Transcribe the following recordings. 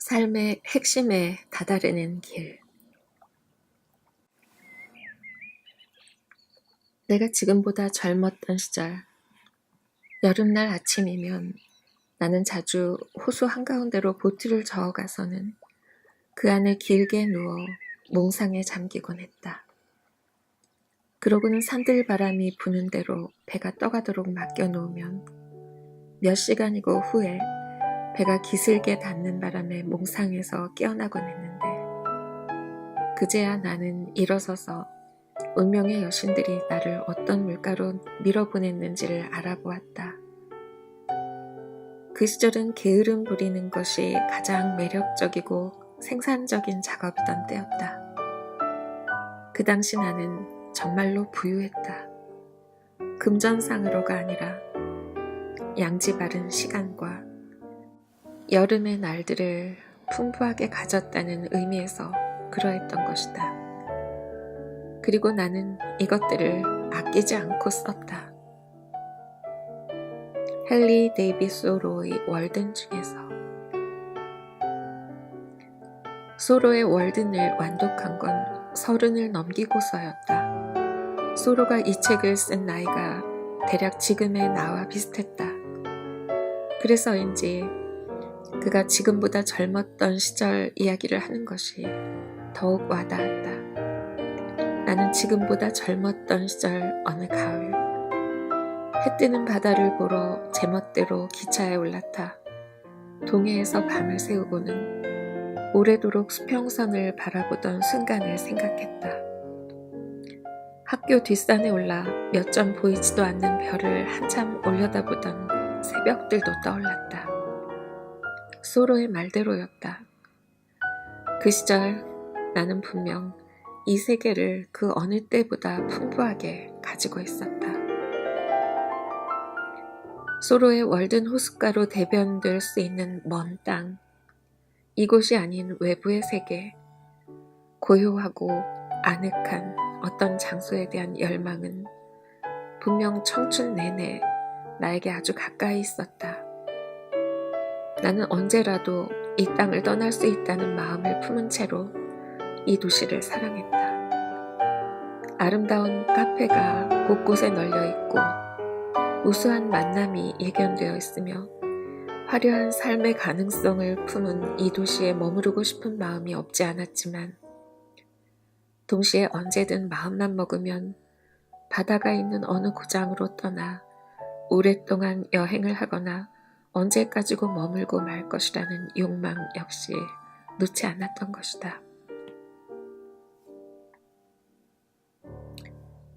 삶의 핵심에 다다르는 길. 내가 지금보다 젊었던 시절, 여름날 아침이면 나는 자주 호수 한가운데로 보트를 저어가서는 그 안에 길게 누워 몽상에 잠기곤 했다. 그러고는 산들바람이 부는 대로 배가 떠가도록 맡겨놓으면 몇 시간이고 후에 배가 기슬게 닿는 바람에 몽상에서 깨어나곤 했는데 그제야 나는 일어서서 운명의 여신들이 나를 어떤 물가로 밀어보냈는지를 알아보았다. 그 시절은 게으름 부리는 것이 가장 매력적이고 생산적인 작업이던 때였다. 그 당시 나는 정말로 부유했다. 금전상으로가 아니라 양지 바른 시간과 여름의 날들을 풍부하게 가졌다는 의미에서 그러했던 것이다. 그리고 나는 이것들을 아끼지 않고 썼다. 헨리 데이비 소로의 월든 중에서 소로의 월든을 완독한 건 서른을 넘기고서였다. 소로가 이 책을 쓴 나이가 대략 지금의 나와 비슷했다. 그래서인지 그가 지금보다 젊었던 시절 이야기를 하는 것이 더욱 와닿았다. 나는 지금보다 젊었던 시절 어느 가을, 해 뜨는 바다를 보러 제멋대로 기차에 올라타 동해에서 밤을 새우고는 오래도록 수평선을 바라보던 순간을 생각했다. 학교 뒷산에 올라 몇 점 보이지도 않는 별을 한참 올려다보던 새벽들도 떠올랐다. 소로의 말대로였다. 그 시절 나는 분명 이 세계를 그 어느 때보다 풍부하게 가지고 있었다. 소로의 월든 호숫가로 대변될 수 있는 먼 땅, 이곳이 아닌 외부의 세계, 고요하고 아늑한 어떤 장소에 대한 열망은 분명 청춘 내내 나에게 아주 가까이 있었다. 나는 언제라도 이 땅을 떠날 수 있다는 마음을 품은 채로 이 도시를 사랑했다. 아름다운 카페가 곳곳에 널려 있고 우수한 만남이 예견되어 있으며 화려한 삶의 가능성을 품은 이 도시에 머무르고 싶은 마음이 없지 않았지만 동시에 언제든 마음만 먹으면 바다가 있는 어느 고장으로 떠나 오랫동안 여행을 하거나 언제까지고 머물고 말 것이라는 욕망 역시 놓지 않았던 것이다.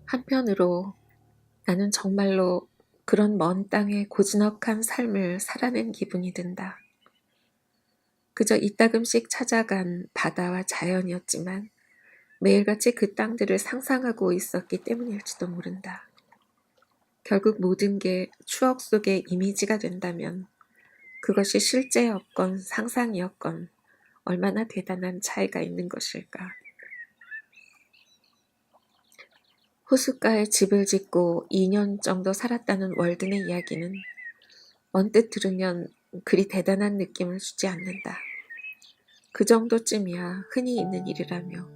한편으로 나는 정말로 그런 먼 땅의 고즈넉한 삶을 살아낸 기분이 든다. 그저 이따금씩 찾아간 바다와 자연이었지만 매일같이 그 땅들을 상상하고 있었기 때문일지도 모른다. 결국 모든 게 추억 속의 이미지가 된다면 그것이 실제였건 상상이었건 얼마나 대단한 차이가 있는 것일까. 호숫가에 집을 짓고 2년 정도 살았다는 월든의 이야기는 언뜻 들으면 그리 대단한 느낌을 주지 않는다. 그 정도쯤이야 흔히 있는 일이라며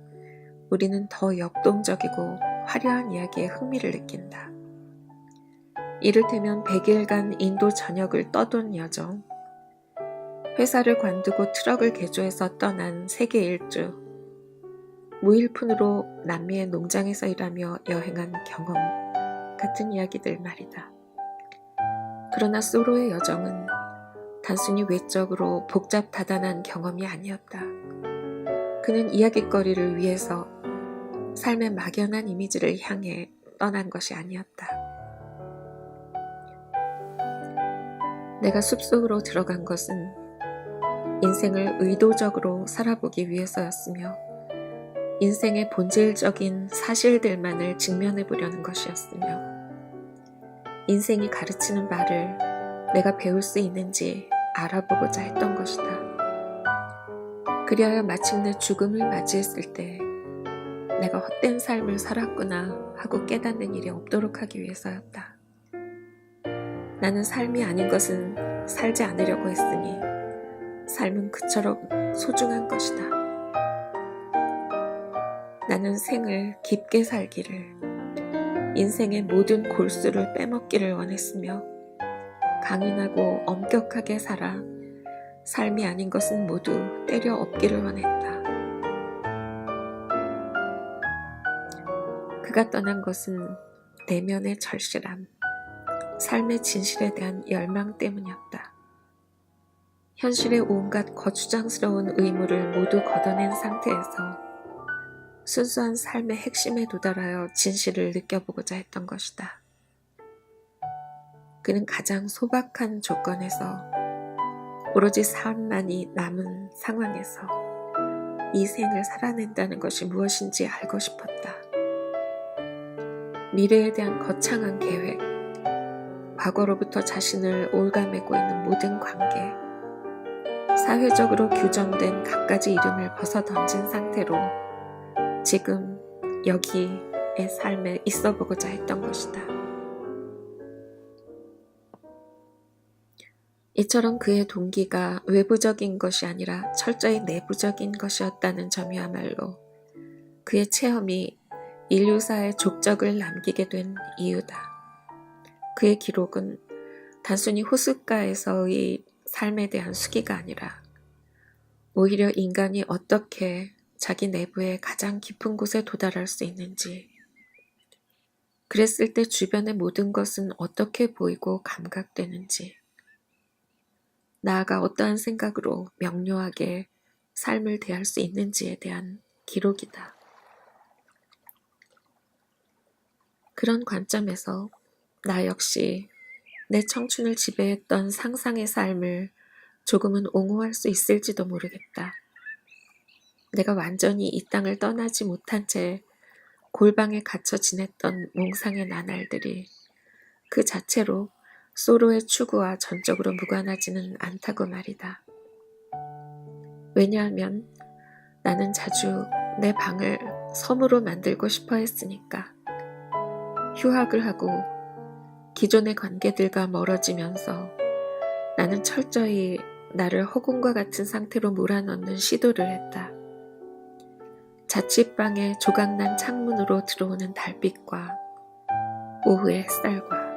우리는 더 역동적이고 화려한 이야기에 흥미를 느낀다. 이를테면 100일간 인도 전역을 떠돈 여정, 회사를 관두고 트럭을 개조해서 떠난 세계 일주, 무일푼으로 남미의 농장에서 일하며 여행한 경험 같은 이야기들 말이다. 그러나 소로의 여정은 단순히 외적으로 복잡 다단한 경험이 아니었다. 그는 이야기거리를 위해서 삶의 막연한 이미지를 향해 떠난 것이 아니었다. 내가 숲속으로 들어간 것은 인생을 의도적으로 살아보기 위해서였으며 인생의 본질적인 사실들만을 직면해 보려는 것이었으며 인생이 가르치는 바를 내가 배울 수 있는지 알아보고자 했던 것이다. 그리하여 마침내 죽음을 맞이했을 때 내가 헛된 삶을 살았구나 하고 깨닫는 일이 없도록 하기 위해서였다. 나는 삶이 아닌 것은 살지 않으려고 했으니 삶은 그처럼 소중한 것이다. 나는 생을 깊게 살기를, 인생의 모든 골수를 빼먹기를 원했으며, 강인하고 엄격하게 살아 삶이 아닌 것은 모두 때려 엎기를 원했다. 그가 떠난 것은 내면의 절실함, 삶의 진실에 대한 열망 때문이었다. 현실의 온갖 거추장스러운 의무를 모두 걷어낸 상태에서 순수한 삶의 핵심에 도달하여 진실을 느껴보고자 했던 것이다. 그는 가장 소박한 조건에서 오로지 삶만이 남은 상황에서 이 생을 살아낸다는 것이 무엇인지 알고 싶었다. 미래에 대한 거창한 계획, 과거로부터 자신을 올가매고 있는 모든 관계, 사회적으로 규정된 갖가지 이름을 벗어 던진 상태로 지금 여기의 삶에 있어 보고자 했던 것이다. 이처럼 그의 동기가 외부적인 것이 아니라 철저히 내부적인 것이었다는 점이야말로 그의 체험이 인류사의 족적을 남기게 된 이유다. 그의 기록은 단순히 호숫가에서의 삶에 대한 수기가 아니라 오히려 인간이 어떻게 자기 내부의 가장 깊은 곳에 도달할 수 있는지, 그랬을 때 주변의 모든 것은 어떻게 보이고 감각되는지, 나아가 어떠한 생각으로 명료하게 삶을 대할 수 있는지에 대한 기록이다. 그런 관점에서 나 역시 내 청춘을 지배했던 상상의 삶을 조금은 옹호할 수 있을지도 모르겠다. 내가 완전히 이 땅을 떠나지 못한 채 골방에 갇혀 지냈던 몽상의 나날들이 그 자체로 소로의 추구와 전적으로 무관하지는 않다고 말이다. 왜냐하면 나는 자주 내 방을 섬으로 만들고 싶어 했으니까. 휴학을 하고 기존의 관계들과 멀어지면서 나는 철저히 나를 허공과 같은 상태로 몰아넣는 시도를 했다. 자취방의 조각난 창문으로 들어오는 달빛과 오후의 햇살과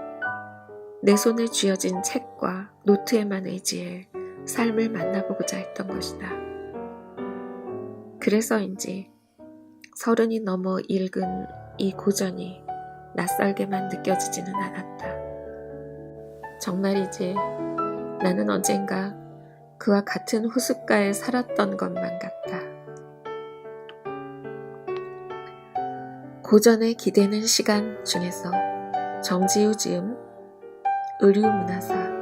내 손에 쥐어진 책과 노트에만 의지해 삶을 만나보고자 했던 것이다. 그래서인지 서른이 넘어 읽은 이 고전이 낯설게만 느껴지지는 않았다. 정말이지 나는 언젠가 그와 같은 호숫가에 살았던 것만 같다. 고전에 기대는 시간 중에서 정지우 지음 의류문화사